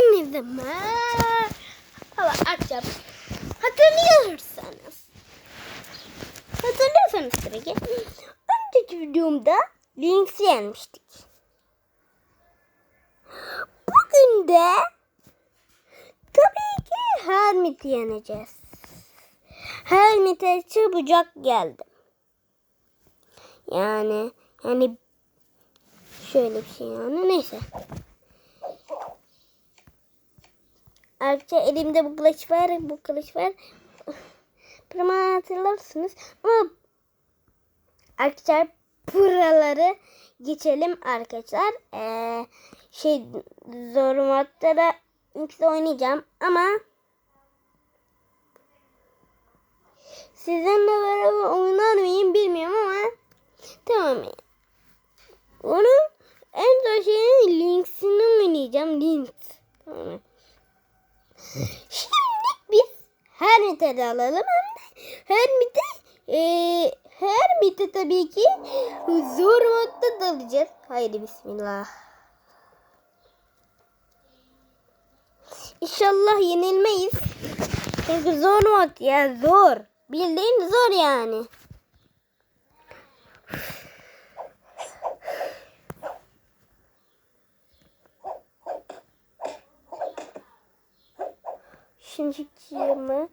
Hepinize merhaba akşam. Hatırlıyorsanız. Hatırlıyorsanız tabii ki. Önceki videomda Lynx'i yenmiştik. Bugün de tabii ki Hermit'i yeneceğiz. Hermit'e çabucak geldim. Yani yani şöyle bir şey yani neyse. Arkadaşlar elimde bu kılıç var, bu kılıç var. Pırmağı hatırlarsınız. Ama arkadaşlar buraları geçelim arkadaşlar. Ee, şey zor modda da ikisi oynayacağım ama sizinle beraber oynar mıyım bilmiyorum ama tamam. Onun en zor şeyini Lynx'ini oynayacağım. Lynx. Tamam mı? Şimdi biz Hermit'e alalım Hermit'e e, Hermit'e tabii ki zor modda dalacağız. Haydi bismillah. İnşallah yenilmeyiz. Çünkü zor mod ya zor. Bildiğin zor yani. Şimdi çıkacağımı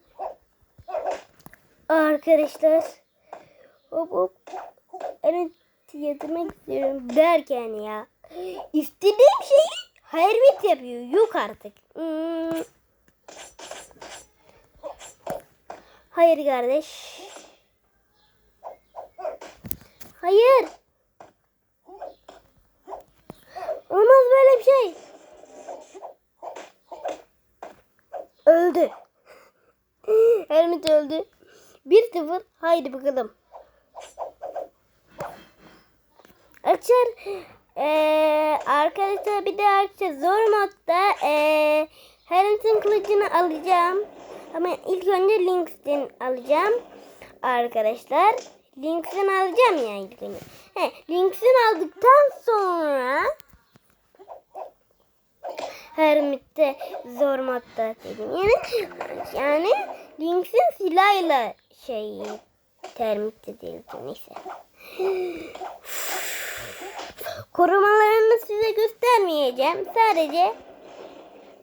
arkadaşlar. Hop hop. Evet yedirmek istiyorum derken ya. İstediğim şeyi Hermit yapıyor. Yok artık. Hmm. hayır kardeş. Hayır. Olmaz böyle bir şey. Öldü. Hermit öldü. 1-0. Haydi bakalım. Açar. Ee, arkadaşlar bir de arkadaşlar zor modda ee, Hermit'in kılıcını alacağım. Ama ilk önce Lynx'in alacağım. Arkadaşlar. Lynx'in alacağım ya ilk önce. He, Lynx'in aldıktan sonra Hermit'te zor modda dedim. Yani yani Lynx'in silahıyla şey termitte değil neyse. Korumalarını size göstermeyeceğim. Sadece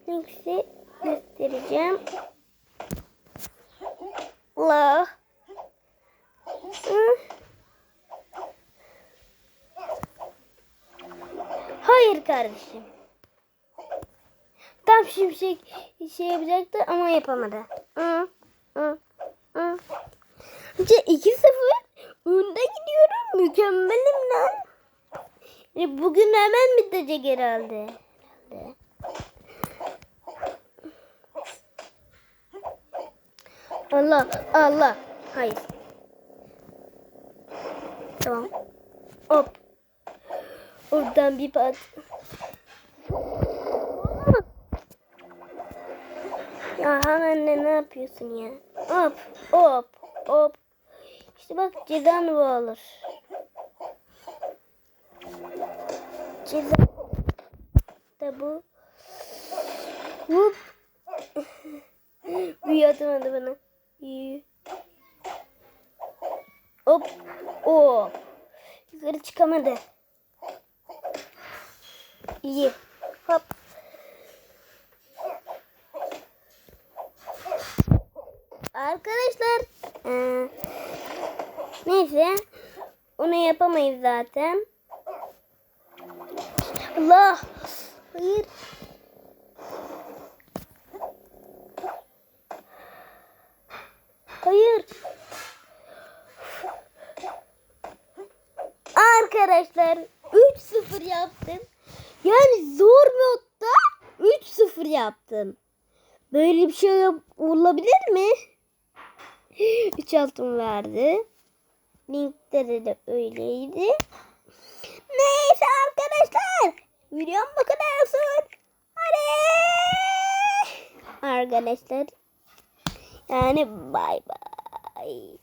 Lynx'i göstereceğim. Allah. Hayır kardeşim. Tam şimşek şey yapacaktı ama yapamadı. Hı, hı, hı. İşte 2-0 önde gidiyorum. Mükemmelim lan. Yani bugün hemen bitecek herhalde. herhalde. Allah Allah. Hayır. Tamam. Hop. Oradan bir pat. Ya hemen ne yapıyorsun ya? Hop hop hop. İşte bak cezan bu olur. Ceza da bu. Hop. Büyü atamadı bana. Büyü. Hop. Hop. Yukarı çıkamadı. İyi. Hop. Arkadaşlar eee, neyse onu yapamayız zaten. Allah hayır. Hayır. Arkadaşlar 3-0 yaptım. Yani zor modda 3-0 yaptım. Böyle bir şey olabilir mi? 3 altın verdi. Linkleri de öyleydi. Neyse arkadaşlar. Videom bu kadar olsun. Hadi. Arkadaşlar. Yani bay bay.